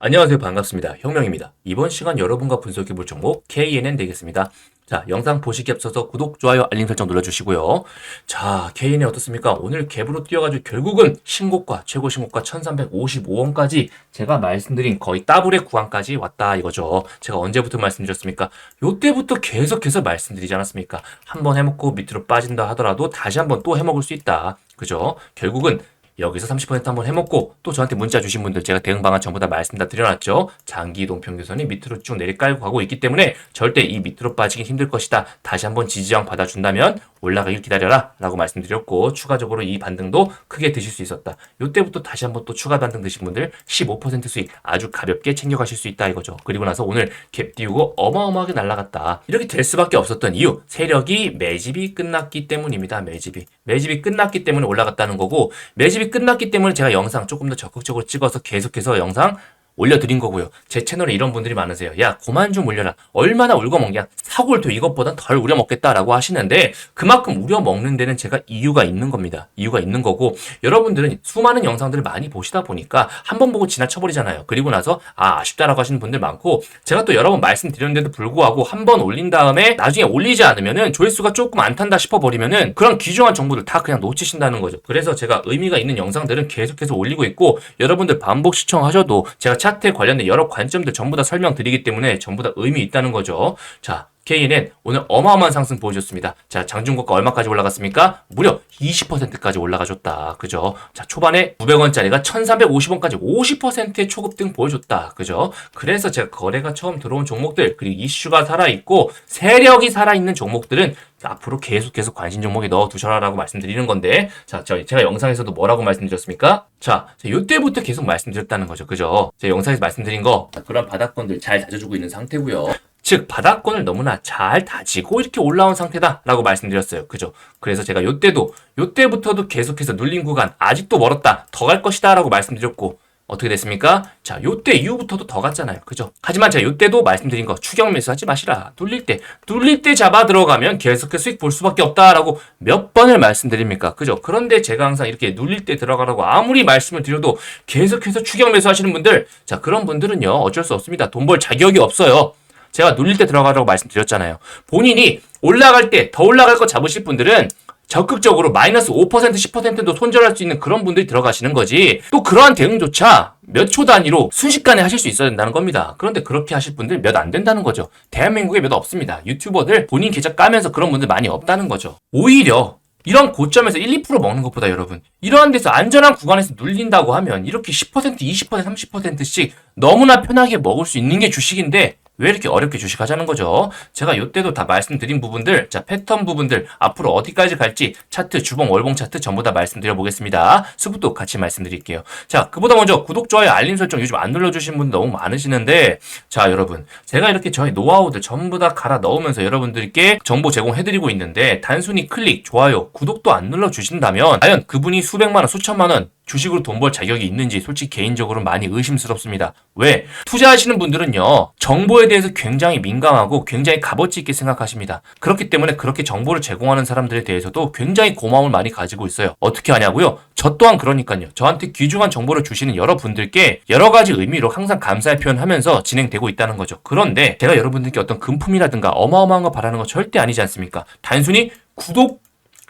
안녕하세요. 반갑습니다. 혁명입니다. 이번 시간 여러분과 분석해볼 종목 KNN 되겠습니다. 자, 영상 보시기 앞서서 구독, 좋아요, 알림 설정 눌러주시고요. 자, KNN 어떻습니까? 오늘 갭으로 뛰어가지고 결국은 신고가, 최고 신고가 1355원까지 제가 말씀드린 거의 더블의 구간까지 왔다 이거죠. 제가 언제부터 말씀드렸습니까? 요때부터 계속해서 말씀드리지 않았습니까? 한번 해먹고 밑으로 빠진다 하더라도 다시 한번 또 해먹을 수 있다. 그죠? 결국은 여기서 30% 한번 해먹고 또 저한테 문자 주신 분들 제가 대응 방안 전부 다 말씀 다 드려놨죠. 장기 이동 평균선이 밑으로 쭉 내리 깔고 가고 있기 때문에 절대 이 밑으로 빠지긴 힘들 것이다. 다시 한번 지지형 받아준다면 올라가길 기다려라 라고 말씀드렸고 추가적으로 이 반등도 크게 드실 수 있었다. 이때부터 다시 한번 또 추가 반등 드신 분들 15% 수익 아주 가볍게 챙겨가실 수 있다 이거죠. 그리고 나서 오늘 갭 띄우고 어마어마하게 날라갔다. 이렇게 될 수밖에 없었던 이유 세력이 매집이 끝났기 때문입니다. 매집이 매집이 끝났기 때문에 올라갔다는 거고 매집이 끝났기 때문에 제가 영상 조금 더 적극적으로 찍어서 계속해서 영상 올려드린 거고요. 제 채널에 이런 분들이 많으세요. 야, 그만 좀 올려라. 얼마나 울고먹냐. 사골도 이것보단 덜 우려먹겠다라고 하시는데 그만큼 우려먹는 데는 제가 이유가 있는 겁니다. 이유가 있는 거고 여러분들은 수많은 영상들을 많이 보시다 보니까 한 번 보고 지나쳐버리잖아요. 그리고 나서 아, 아쉽다라고 하시는 분들 많고 제가 또 여러 번 말씀드렸는데도 불구하고 한 번 올린 다음에 나중에 올리지 않으면은 조회수가 조금 안 탄다 싶어버리면은 그런 귀중한 정보들 다 그냥 놓치신다는 거죠. 그래서 제가 의미가 있는 영상들은 계속해서 올리고 있고 여러분들 반복 시청하셔도 제가 차트에 관련된 여러 관점들 전부 다 설명드리기 때문에 전부 다 의미 있다는 거죠. 자, KNN 오늘 어마어마한 상승 보여줬습니다. 자, 장중고가 얼마까지 올라갔습니까? 무려 20%까지 올라가줬다. 그죠? 자, 초반에 900원짜리가 1350원까지 50%의 초급등 보여줬다. 그죠? 그래서 제가 거래가 처음 들어온 종목들, 그리고 이슈가 살아있고, 세력이 살아있는 종목들은 앞으로 계속 계속 관심 종목에 넣어 두셔라라고 말씀드리는 건데, 자, 저, 제가 영상에서도 뭐라고 말씀드렸습니까? 자, 요때부터 계속 말씀드렸다는 거죠. 그죠? 제가 영상에서 말씀드린 거, 그런 바닥권들 잘 다져주고 있는 상태고요 즉 바닥권을 너무나 잘 다지고 이렇게 올라온 상태다라고 말씀드렸어요. 그죠? 그래서 제가 요때도 요때부터도 계속해서 눌린 구간 아직도 멀었다. 더 갈 것이다라고 말씀드렸고 어떻게 됐습니까? 자, 요때 이후부터도 더 갔잖아요. 그죠? 하지만 제가 요때도 말씀드린 거 추경 매수하지 마시라. 눌릴 때, 눌릴 때 잡아 들어가면 계속해서 수익 볼 수밖에 없다라고 몇 번을 말씀드립니까? 그죠? 그런데 제가 항상 이렇게 눌릴 때 들어가라고 아무리 말씀을 드려도 계속해서 추경 매수하시는 분들, 자, 그런 분들은요, 어쩔 수 없습니다. 돈 벌 자격이 없어요. 제가 눌릴 때 들어가라고 말씀드렸잖아요. 본인이 올라갈 때 더 올라갈 거 잡으실 분들은 적극적으로 마이너스 5% 10%도 손절할 수 있는 그런 분들이 들어가시는 거지 또 그러한 대응조차 몇 초 단위로 순식간에 하실 수 있어야 된다는 겁니다. 그런데 그렇게 하실 분들 몇 안 된다는 거죠. 대한민국에 몇 없습니다. 유튜버들 본인 계좌 까면서 그런 분들 많이 없다는 거죠. 오히려 이런 고점에서 1, 2% 먹는 것보다 여러분 이러한 데서 안전한 구간에서 눌린다고 하면 이렇게 10% 20% 30%씩 너무나 편하게 먹을 수 있는 게 주식인데 왜 이렇게 어렵게 주식하자는 거죠? 제가 이때도 다 말씀드린 부분들, 자 패턴 부분들 앞으로 어디까지 갈지 차트, 주봉, 월봉 차트 전부 다 말씀드려 보겠습니다. 수급도 같이 말씀드릴게요. 자 그보다 먼저 구독, 좋아요, 알림 설정 요즘 안 눌러주신 분 너무 많으시는데 자 여러분 제가 이렇게 저희 노하우들 전부 다 갈아 넣으면서 여러분들께 정보 제공해드리고 있는데 단순히 클릭, 좋아요, 구독도 안 눌러주신다면 과연 그분이 수백만 원, 수천만 원 주식으로 돈 벌 자격이 있는지 솔직히 개인적으로 많이 의심스럽습니다. 왜? 투자하시는 분들은요, 정보에 대해서 굉장히 민감하고 굉장히 값어치 있게 생각하십니다. 그렇기 때문에 그렇게 정보를 제공하는 사람들에 대해서도 굉장히 고마움을 많이 가지고 있어요. 어떻게 하냐고요? 저 또한 그러니까요. 저한테 귀중한 정보를 주시는 여러분들께 여러 가지 의미로 항상 감사의 표현하면서 진행되고 있다는 거죠. 그런데 제가 여러분들께 어떤 금품이라든가 어마어마한 거 바라는 거 절대 아니지 않습니까? 단순히 구독,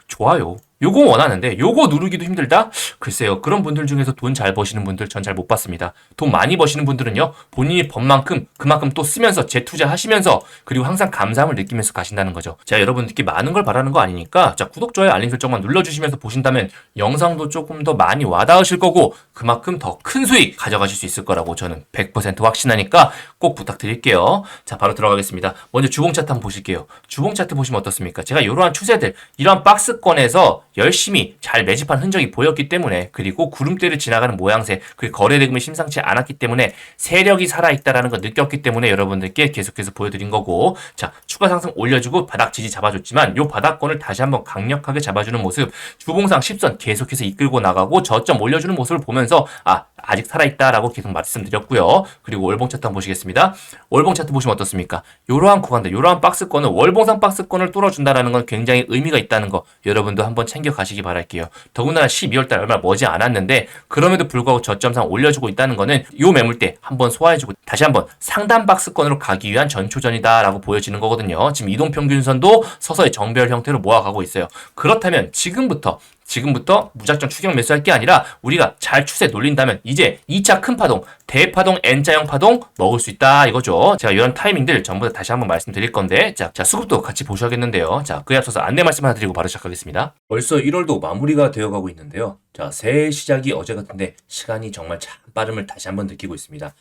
좋아요, 요거 원하는데 요거 누르기도 힘들다? 글쎄요. 그런 분들 중에서 돈 잘 버시는 분들 전 잘 못 봤습니다. 돈 많이 버시는 분들은요. 본인이 번 만큼 그만큼 또 쓰면서 재투자하시면서 그리고 항상 감사함을 느끼면서 가신다는 거죠. 제가 여러분들께 많은 걸 바라는 거 아니니까 자 구독, 좋아요, 알림 설정만 눌러주시면서 보신다면 영상도 조금 더 많이 와닿으실 거고 그만큼 더 큰 수익 가져가실 수 있을 거라고 저는 100% 확신하니까 꼭 부탁드릴게요. 자 바로 들어가겠습니다. 먼저 주봉 차트 한번 보실게요. 주봉 차트 보시면 어떻습니까? 제가 이러한 추세들 이러한 박스권에서 열심히 잘 매집한 흔적이 보였기 때문에 그리고 구름대를 지나가는 모양새 그 거래 대금이 심상치 않았기 때문에 세력이 살아있다라는 걸 느꼈기 때문에 여러분들께 계속해서 보여드린 거고 자 추가 상승 올려주고 바닥 지지 잡아줬지만 요 바닥권을 다시 한번 강력하게 잡아주는 모습 주봉상 10선 계속해서 이끌고 나가고 저점 올려주는 모습을 보면서 아 아직 살아있다라고 계속 말씀드렸고요. 그리고 월봉 차트 한번 보시겠습니다. 월봉 차트 보시면 어떻습니까? 이러한 구간들, 이러한 박스권을 월봉상 박스권을 뚫어준다라는 건 굉장히 의미가 있다는 거 여러분도 한번 챙겨 챙겨 가시기 바랄게요. 더군다나 12월 달 얼마 머지 않았는데 그럼에도 불구하고 저점상 올려주고 있다는 거는 요 매물대 한번 소화해주고 다시 한번 상단 박스권으로 가기 위한 전초전이다라고 보여지는 거거든요. 지금 이동평균선도 서서히 정배열 형태로 모아가고 있어요. 그렇다면 지금부터 지금부터 무작정 추경 매수할 게 아니라 우리가 잘 추세 놀린다면 이제 2차 큰 파동, 대파동, N자형 파동 먹을 수 있다 이거죠. 제가 이런 타이밍들 전부 다 다시 한번 말씀드릴 건데 자, 자 수급도 같이 보셔야겠는데요. 자, 그에 앞서서 안내 말씀 하나 드리고 바로 시작하겠습니다. 벌써 1월도 마무리가 되어가고 있는데요. 자, 새해 시작이 어제 같은데 시간이 정말 참 빠름을 다시 한번 느끼고 있습니다.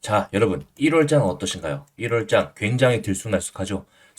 자, 여러분 1월장 어떠신가요? 1월장 굉장히 들쑥날쑥하죠.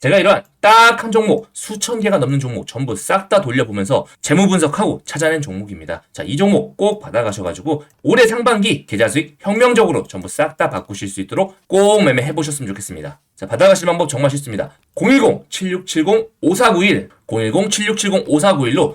제가 이러한 딱 한 종목, 수천 개가 넘는 종목 전부 싹 다 돌려보면서 재무 분석하고 찾아낸 종목입니다. 자, 이 종목 꼭 받아가셔가지고 올해 상반기 계좌 수익 혁명적으로 전부 싹 다 바꾸실 수 있도록 꼭 매매해 보셨으면 좋겠습니다. 자, 받아가실 방법 정말 쉽습니다. 010-7670-5491, 010-7670-5491로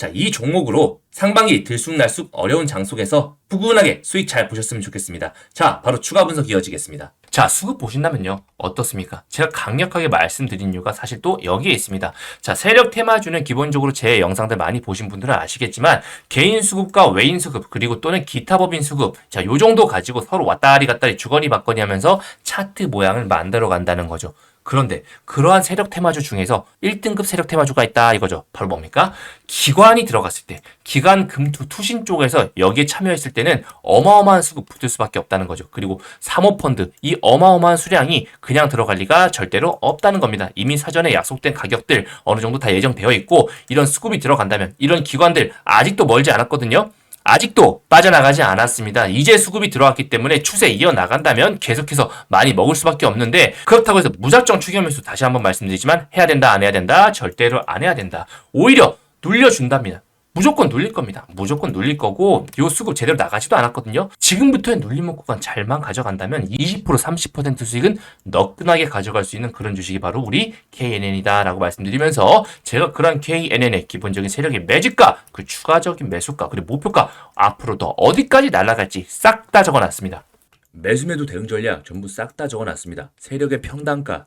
자, 이 종목으로 상반기 들쑥날쑥 어려운 장 속에서 푸근하게 수익 잘 보셨으면 좋겠습니다. 자, 바로 추가 분석 이어지겠습니다. 자, 수급 보신다면요. 어떻습니까? 제가 강력하게 말씀드린 이유가 사실 또 여기에 있습니다. 자, 세력 테마주는 기본적으로 제 영상들 많이 보신 분들은 아시겠지만 개인 수급과 외인 수급 그리고 또는 기타 법인 수급 자, 요 정도 가지고 서로 왔다리 갔다리 주거니 받거니 하면서 차트 모양을 만들어 간다는 거죠. 그런데 그러한 세력 테마주 중에서 1등급 세력 테마주가 있다 이거죠. 바로 뭡니까? 기관이 들어갔을 때, 기관 금투 투신 쪽에서 여기에 참여했을 때는 어마어마한 수급 붙을 수밖에 없다는 거죠. 그리고 사모펀드 이 어마어마한 수량이 그냥 들어갈 리가 절대로 없다는 겁니다. 이미 사전에 약속된 가격들 어느 정도 다 예정되어 있고 이런 수급이 들어간다면 이런 기관들 아직도 멀지 않았거든요. 아직도 빠져나가지 않았습니다. 이제 수급이 들어왔기 때문에 추세 이어나간다면 계속해서 많이 먹을 수밖에 없는데 그렇다고 해서 무작정 추경매수 다시 한번 말씀드리지만 해야 된다 안 해야 된다 절대로 안 해야 된다. 오히려 눌려준답니다. 무조건 눌릴 겁니다. 무조건 눌릴 거고 요 수급 제대로 나가지도 않았거든요. 지금부터의 눌림목 구간 잘만 가져간다면 20% 30% 수익은 너끈하게 가져갈 수 있는 그런 주식이 바로 우리 KNN이다라고 말씀드리면서 제가 그런 KNN의 기본적인 세력의 매집가 그 추가적인 매수가 그리고 목표가 앞으로 더 어디까지 날아갈지 싹 다 적어놨습니다. 매수매도 대응 전략 전부 싹 다 적어놨습니다. 세력의 평단가,